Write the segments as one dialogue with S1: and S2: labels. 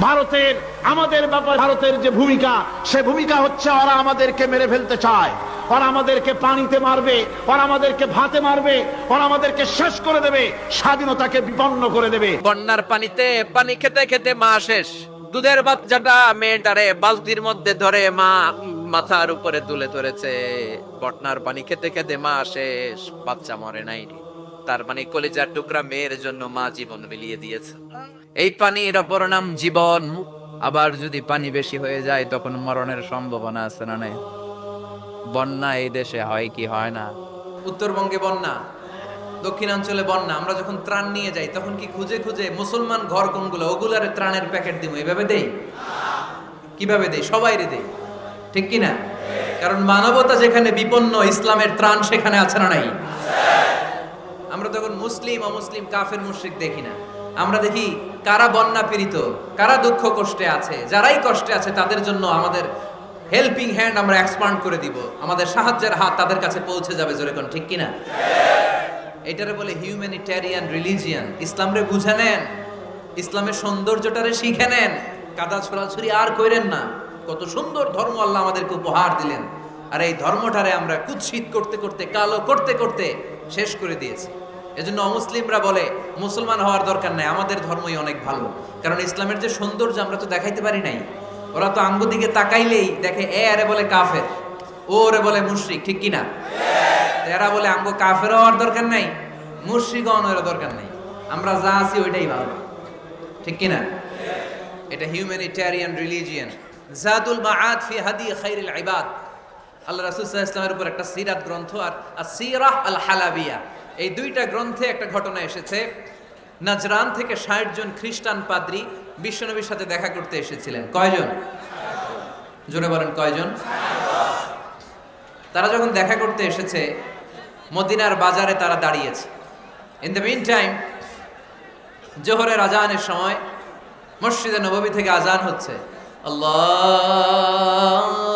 S1: ভারতের, আমাদের ব্যাপারে, ভারতের যে ভূমিকা, সে ভূমিকা হচ্ছে ওরা আমাদেরকে মেরে ফেলতে চায়। ওরা আমাদেরকে পানিতে মারবে, ওরা আমাদেরকে ভাতে মারবে, ওরা আমাদেরকে শেষ করে দেবে, স্বাধীনতাকে বিপন্ন করে দেবে।
S2: বন্যার পানিতে পানি খেতে খেতে মা শেষ। দুধের বাচ্চাটা মেয়েটারে বালতির মধ্যে ধরে মা মাথার উপরে তুলে ধরেছে। বন্যার পানি খেতে খেতে মা শেষ, বাচ্চা মরে নাই। রে। তার মানে কলিজার টুকরা মেয়ের জন্য মা জীবন বিলিয়ে দিয়েছে। এই পানির অপর নাম জীবন। আবার যদি পানি বেশি হয়ে যায়, তখন মরণের সম্ভাবনা আছে না নাই? বন্যা এই দেশে হয় কি হয় না?
S3: উত্তরবঙ্গে বন্যা, দক্ষিণাঞ্চলে বন্যা। আমরা যখন ত্রাণ নিয়ে যাই, তখন কি খুঁজে খুঁজে মুসলমান ঘর কোনগুলো? ওগুলারে ত্রাণের প্যাকেট দিব এভাবে দেই? কীভাবে দেই? সবাই রে দেই। ঠিক কি না কারণ মানবতা যেখানে বিপন্ন, ইসলামের ত্রাণ সেখানে আছে না নাই? আমরা তখন মুসলিম, অমুসলিম, কাফের, মুশরিক দেখি না। আমরা দেখি কারা বন্যা পীড়িত, কারা দুঃখ কষ্টে আছে, যারাই কষ্টে আছে, তাদের জন্য আমাদের হেল্পিং হ্যান্ড আমরা এক্সপান্ড করে দিব। আমাদের সাহায্যের হাত তাদের কাছে পৌঁছে যাবে, জোরে কোন ঠিক কিনা? এটারে বলে হিউম্যানিটেরিয়ান রিলিজিয়ান ইসলামরে বুঝে নেন। ইসলামের সৌন্দর্যটারে শিখে নেন। কাদা ছড়াছড়ি আর কইরেন না। কত সুন্দর ধর্ম আল্লাহ আমাদেরকে উপহার দিলেন। আর এই ধর্মটারে আমরা কুৎসিত করতে করতে, কালো করতে করতে শেষ করে দিয়েছি। এজন্য অমুসলিমরা বলে, মুসলমান হওয়ার দরকার নাই, আমাদের ধর্মই অনেক ভালো। কারণ ইসলামের যে সৌন্দর্য আমরা তো দেখাইতে পারি নাই। ওরা তো আঙ্গ দিকে তাকাইলেই দেখে, এ, আরে বলে কাফের, ও রে বলে মুশরিক, ঠিক কিনা? এরা বলে আমগো কাফের হওয়ার দরকার নাই মুশরিক দরকার নাই। আমরা যা আছি ওইটাই ভালো। ঠিক কিনা? এটা হিউম্যানিটেরিয়ান রিলিজিয়ান জাতুল মাআদ ফি হাদি খাইরুল ইবাদ। আল্লাহ রাসূল সাল্লাল্লাহু আলাইহি ওয়াসাল্লামের উপর একটা সিরাত গ্রন্থ আর সিরাহ আল হালাবিয়া এই দুইটা গ্রন্থে একটা ঘটনা এসেছে। নাজরান থেকে ষাট জন খ্রিস্টান পাদ্রী বিশ্বনবীর সাথে দেখা করতে এসেছিলেন। কয়জন? জোরে বলেন, কয়জন? তারা যখন দেখা করতে এসেছে, মদিনার বাজারে তারা দাঁড়িয়েছে। ইন দ্য মিন টাইম জোহরের আজানের সময় মসজিদে নববী থেকে আজান হচ্ছে। আল্লাহু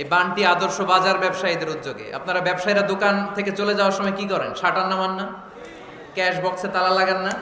S3: এই বানটি আদর্শ বাজার ব্যবসায়ীদের উদ্যোগে। আপনারা ব্যবসায়ীরা দোকান থেকে চলে যাওয়ার সময় কি করেন? শাটার নামান না ক্যাশ বক্সে তালা লাগান না?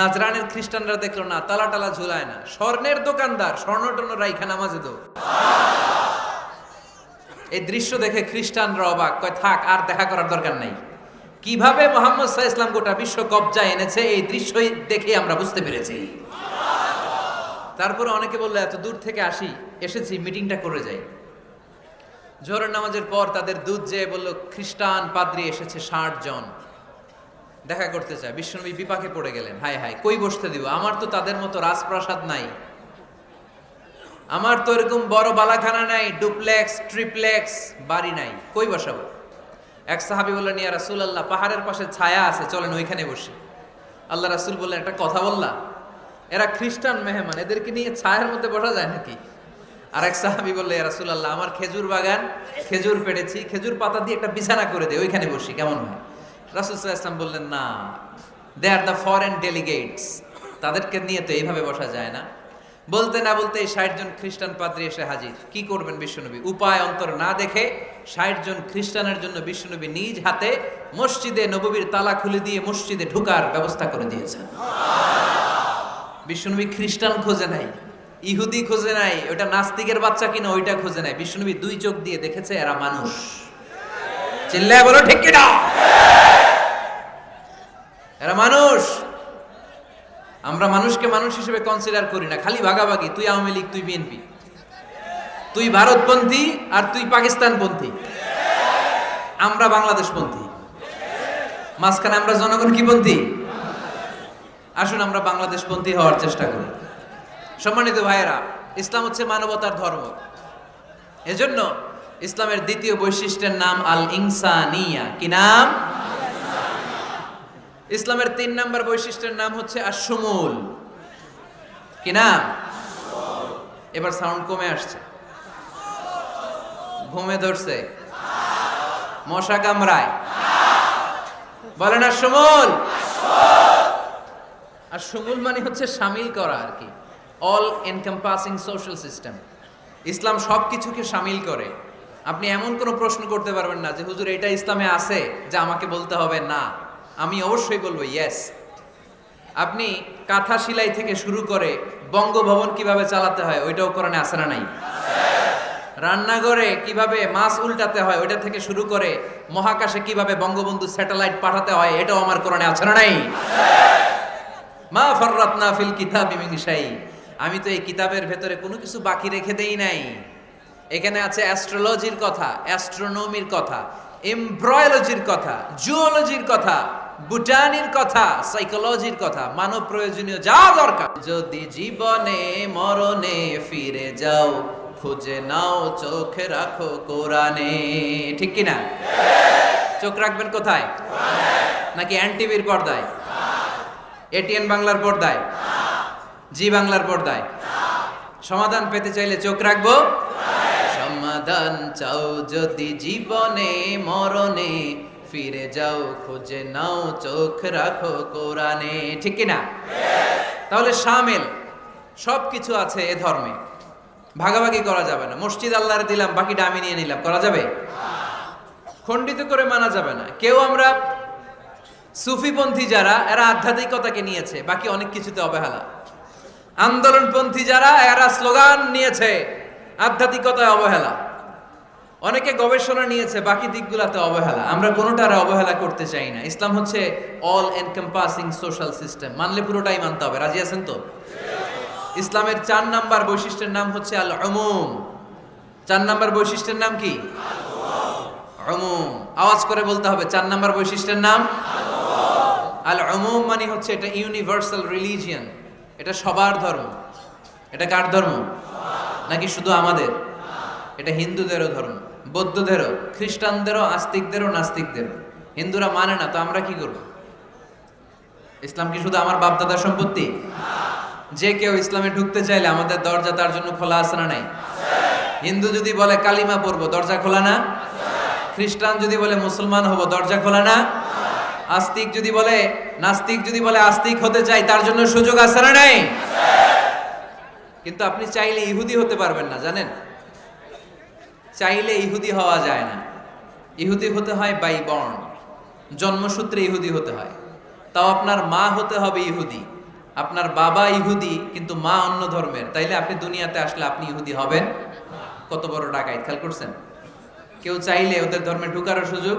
S3: নাজরানের খ্রিস্টানরা দেখল, না, তালা টালা ঝুলায় না। স্বর্ণের দোকানদার, স্বর্ণ টর্ণ রাইখা নামাজে এই দৃশ্য দেখে খ্রিস্টানরা অবাক, কয়, থাক, আর দেখা করার দরকার নাই। কীভাবে মোহাম্মদ সাহা ইসলাম গোটা বিশ্ব কবজায় এনেছে, এই দৃশ্যই দেখে আমরা বুঝতে পেরেছি। তারপরে অনেকে বলল, এত দূর থেকে আসি, এসেছি, মিটিংটা করে যাই। জোহরের নামাজের পর তাদের দুধ যেয়ে বলল, খ্রিস্টান পাদ্রী এসেছে ষাট জন। দেখা করতে চায়। বিশ্বনবী বিপাকে পড়ে গেলেন। হাই হাই কই বসতে দিব? আমার তো তাদের মতো রাজপ্রাসাদ নাই। আমার তো এরকম বড় বালাখানা নাই, ডুপ্লেক্স, ট্রিপ্লেক্স, বাড়ি নাই। কই বসাবো? এক সাহাবি বললেন, ইয়া রাসুল আল্লাহ পাহাড়ের পাশে ছায়া আছে, চলেন ওইখানে বসি। আল্লাহ রাসুল বললেন, একটা কথা বললা? এরা খ্রিস্টান মেহমান, এদেরকে নিয়ে ছায়ার মধ্যে বসা যায় নাকি? আর এক সাহাবি বললে রাসূল আল্লাহ আমার খেজুর বাগান, খেজুর পেড়েছি, খেজুর পাতা দিয়ে একটা বিছানা করে দে, ওইখানে বসি, কেমন হয়? রাসূল ইসলাম বললেন, না they are the foreign delegates তাদেরকে নিয়ে তো এইভাবে বসা যায় না। বলতে না বলতে ষাট জন খ্রিস্টান পাদ্রী এসে হাজির। কি করবেন বিশ্বনবী? উপায় অন্তর না দেখে ষাট জন খ্রিস্টানের জন্য বিশ্বনবী নিজ হাতে মসজিদে নববীর তালা খুলে দিয়ে মসজিদে ঢুকার ব্যবস্থা করে দিয়েছেন। বিশ্বনবী খ্রিস্টান খোঁজে নাই। ইহুদি খুঁজে নাই, ওটা নাস্তিকের বাচ্চা কিনা ওইটা খোঁজে নাই। বিশ্বনবী দুই চোখ দিয়ে দেখেছে, এরা মানুষ। চিল্লায় বলো, ঠিক কিনা? এরা মানুষ। আমরা মানুষকে মানুষ হিসেবে কনসিডার করি না, খালি ভাগাভাগি। তুই আওয়ামী লীগ, তুই বিএনপি। তুই ভারতপন্থী আর তুই পাকিস্তানপন্থী। আমরা বাংলাদেশপন্থী। মাঝখানে আমরা জনগণ কি পন্থী? আসুন, আমরা বাংলাদেশপন্থী হওয়ার চেষ্টা করি। সম্মানিত ভাইয়েরা, ইসলাম হচ্ছে মানবতার ধর্ম। এজন্য ইসলামের দ্বিতীয় বৈশিষ্ট্যের নাম আল ইনসানিয়া কি নাম? ইসলামের তিন নম্বর বৈশিষ্ট্যের নাম হচ্ছে আশুমুল কি নাম? এবার সাউন্ড কমে আসছে। ঘুমে ধরছে। মশা কামড়ায়। বলেন সুমুল আর সুমুল মানে হচ্ছে সামিল করা আর কি। অল এনকম্পাসিং সোশ্যাল সিস্টেম ইসলাম সব কিছুকে সামিল করে। আপনি এমন কোনো প্রশ্ন করতে পারবেন না যে, হুজুর, এটা ইসলামে আছে যা আমাকে বলতে হবে? না। আমি অবশ্যই বলব ইয়েস আপনি কাঁথা সিলাই থেকে শুরু করে বঙ্গভবন কীভাবে চালাতে হয়, ওইটাও কোরআনে আসে না নাই? রান্নাঘরে কীভাবে মাছ উল্টাতে হয়, ওইটা থেকে শুরু করে মহাকাশে কীভাবে বঙ্গবন্ধু স্যাটেলাইট পাঠাতে হয়, এটাও আমার কোরআনে আছে না নাই? মা ফররাতনা ফিল কিতাবি মিন শাই। আমি তো এই কিতাবের ভেতরে কোনো কিছু বাকি রেখে দেই নাই। এখানে আছে অ্যাস্ট্রোলজির কথা অ্যাস্ট্রোনমির কথা এমব্রয়োলজির কথা জুওলজির কথা বুটানির কথা সাইকোলজির কথা, মানব প্রয়োজনীয় যা দরকার। যদি জীবনে, মরণে ফিরে যাও, খুঁজে নাও, চোখে রাখো কোরআনে। ঠিক কি না চোখ রাখবেন কোথায়? নাকি এনটিভির পর্দায়? এটিএন বাংলার পর্দায়? জি বাংলার পর্দায়। সমাধান পেতে চাইলে চোখ রাখব। সমাধান চাও যদি জীবনে, মরণে, ফিরে যাও, খুঁজে নাও, চোখ রাখো কোরআনে। ঠিক কি না তাহলে শামিল সব কিছু আছে এ ধর্মে। ভাগাভাগি করা যাবে না। মসজিদ আল্লাহরে দিলাম বাকিটা আমি নিয়ে নিলাম। করা যাবে? খণ্ডিত করে মানা যাবে না। কেউ আমরা সুফিপন্থী যারা, এরা আধ্যাত্মিকতাকে নিয়েছে, বাকি অনেক কিছুতে অবহেলা। আন্দোলনপন্থী যারা, এরা স্লোগান নিয়েছে, আধ্যাত্মিকতায় অবহেলা। অনেকে গবেষণা নিয়েছে, বাকি দিকগুলোতে অবহেলা। আমরা কোনোটারে অবহেলা করতে চাই না। ইসলাম হচ্ছে অল এনকম্পাসিং সোশ্যাল সিস্টেম মানলে পুরোটাই মানতে হবে। রাজি আছেন তো? ইসলামের চার নাম্বার বৈশিষ্ট্যের নাম হচ্ছে আল অমুম চার নাম্বার বৈশিষ্ট্যের নাম কি? অমুম আওয়াজ করে বলতে হবে, চার নাম্বার বৈশিষ্ট্যের নাম? আল অমুম মানে হচ্ছে এটা ইউনিভার্সাল রিলিজিয়ান এটা সবার ধর্ম। এটা কার ধর্ম? নাকি শুধু আমাদের? এটা হিন্দুদেরও ধর্ম। বৌদ্ধদেরও, খ্রিস্টানদেরও, আস্তিকদেরও, নাস্তিকদেরও। হিন্দুরা মানে না, তো আমরা কি করব? ইসলাম কি শুধু আমার বাপদাদার সম্পত্তি? যে কেউ ইসলামে ঢুকতে চাইলে আমাদের দরজা তার জন্য খোলা আছে না নাই? হিন্দু যদি বলে কালিমা পড়ব, দরজা খোলা না? খ্রিস্টান যদি বলে মুসলমান হব, দরজা খোলা না? আস্তিক যদি বলে, নাস্তিক যদি বলে আস্তিক হতে চাই তার জন্য সুযোগ আছে না নাই? কিন্তু আপনি চাইলে ইহুদি হতে পারবেন না, জানেন? চাইলে ইহুদি হওয়া যায় না। ইহুদি হতে হয় বাই বর্ণ জন্মসূত্রে ইহুদি হতে হয়। তাও আপনার মা হতে হবে ইহুদি। আপনার বাবা ইহুদি, কিন্তু মা অন্য ধর্মের। তাইলে আপনি দুনিয়াতে আসলে আপনি ইহুদি হবেন? কত বড় ডাকাইত, খেয়াল করছেন? কেউ চাইলে ওদের ধর্মে ঢুকারও সুযোগ?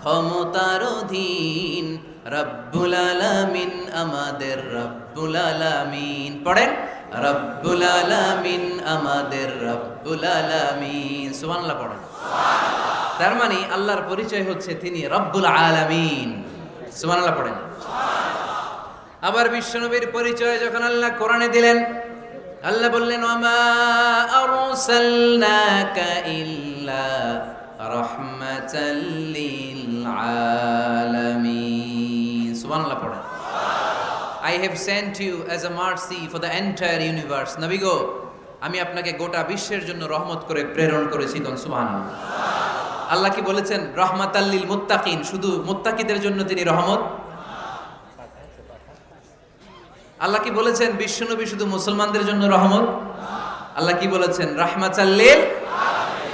S3: ক্ষমতার অধীন। রব্বুল আলামিন আমাদের রব্বুল আলামিন। পড়েন? রব্বুল আলামিন আমাদের রব্বুল আলামিন। সুবহানাল্লাহ পড়েন। তার মানে আল্লাহর পরিচয় হচ্ছে তিনি রব্বুল আলামিন। সুবহানাল্লাহ পড়েন। আবার বিশ্বনবীর পরিচয় যখন আল্লাহ কোরআনে দিলেন, আল্লাহ বললেন ওমা আরসালনাকা ইল্লা রাহমাতাল লিল পড়েন। I have sent you as a mercy for the entire universe. নবী আমি আপনাকে গোটা বিশ্বের জন্য রহমত করে প্রেরণ করেছি তন সুবহানাল্লাহ। আল্লাহ কি বলেছেন? রহমাতাল্লিল মুত্তাকিন শুধু মুত্তাকিদের জন্য তিনি রহমত? আল্লাহ কি বলেছেন? বিশ্বনবী শুধু মুসলমানদের জন্য রহমত? আল্লাহ কি বলেছেন? রাহমাতাল্লিল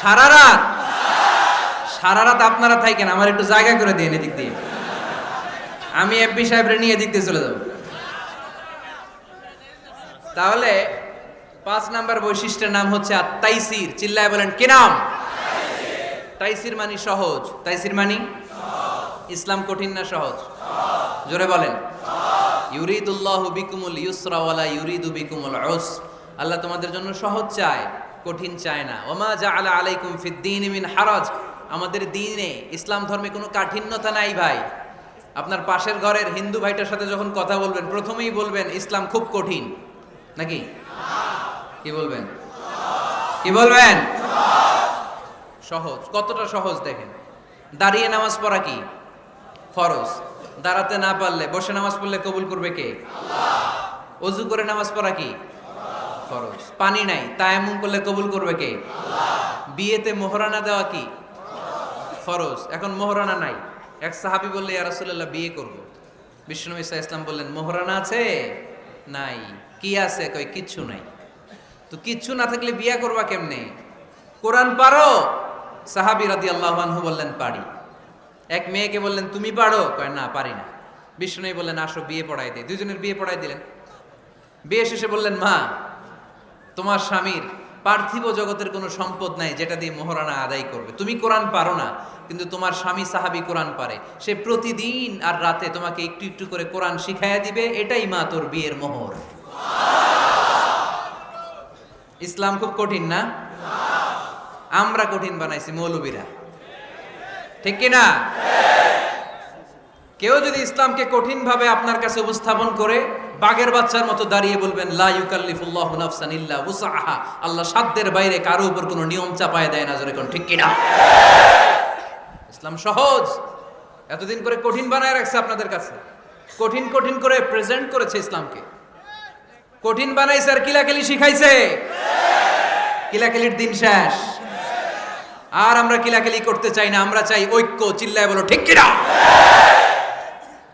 S3: সারা রাত? সারা রাত আপনারা থাকেন, আমার একটু জায়গা করে দিন এদিক দিয়ে। আমি এফবি সাহেবরে নিয়ে এদিক দিয়ে চলে যাব। তাহলে পাঁচ নাম্বার বৈশিষ্ট্যের নাম হচ্ছে আত্মাইসির চিল্লায় বলেন, কি নাম? তাইসির মানি সহজ। তাইসির মানি? ইসলাম কঠিন না সহজ? জোরে বলেন। ইউরিদুল্লাহ বিকুমুল ইউসরা ওয়ালা ইউরিদু বিকুমুল উস আল্লাহ তোমাদের জন্য সহজ চায়। কঠিন চায় না। ওমা জাআলা আলাইকুম ফিদ্দিন মিন হারাজ। আমাদের দিনে ইসলাম ধর্মে কোনো কাঠিন্যতা নাই ভাই। আপনার পাশের ঘরের হিন্দু ভাইটার সাথে যখন কথা বলবেন, প্রথমেই বলবেন, ইসলাম খুব কঠিন। নাকি? কি বলবেন? কি বলবেন? সহজ। কতটা সহজ দেখেন। দাঁড়িয়ে নামাজ পড়া কি? ফরজ। দাঁড়াতে না পারলে, বসে নামাজ পড়লে কবুল করবে কে? অজু করে নামাজ পড়া কি? ফরজ পানি নাই তায়াম্মুম করলে কবুল করবে কে? বিয়েতে মোহরানা দেওয়া কি? ফরজ। এখন মোহরানা নাই। এক সাহাবি বললে ইয়া রাসূলুল্লাহ বিয়ে করব। বিষ্ণু ইসা ইসলাম বললেন মোহরানা আছে? নাই। কি আছে? কই কিচ্ছু নাই। তো কিচ্ছু না থাকলে বিয়া করবা কেমনে? কোরআন পারো? সাহাবি রাদিয়াল্লাহু আনহু বললেন পারি। এক মেয়েকে বললেন তুমি পারো? কয় না পারি না। বিষ্ণু বললেন আসো বিয়ে পড়াই দে। দুজনের বিয়ে পড়াই দিলেন। বিয়ে শেষে বললেন মা তোমার স্বামীর পার্থিব জগতের কোনো সম্পদ নাই যেটা দিয়ে মোহরানা আদায় করবে। তুমি কোরআন পারো না, কিন্তু তোমার স্বামী সাহাবি কোরআন পারে। সে প্রতিদিন আর রাতে তোমাকে একটু একটু করে কোরআন শিখাইয়া দিবে, এটাই মা তোর বিয়ের মোহর। ইসলাম খুব কঠিন না? আমরা কঠিন বানাইছি মৌলবীরা। ঠিক কি না কেউ যদি ইসলামকে কঠিন ভাবে আপনার কাছে উপস্থাপন করে বাগের বাচ্চার মতো দাঁড়িয়ে বলবেন, লা ইউকাল্লিফুল্লাহু নাফসান ইল্লা উসাহা আল্লাহ সাধ্যের বাইরে কারও উপর কোনো নিয়ম চাপায় দেয় না কোন, ঠিক কি না ইসলাম সহজ। এতদিন করে কঠিন বানায় রাখছে আপনাদের কাছে। কঠিন কঠিন করে প্রেজেন্ট করেছে ইসলামকে। কঠিন বানাইছে আর কিলাকিলি শিখাইছে। কিলাকিলির দিন শেষ। আর আমরা কিলাকিলি করতে চাই না, আমরা চাই ঐক্য, চিল্লায় বলো, ঠিক কিনা?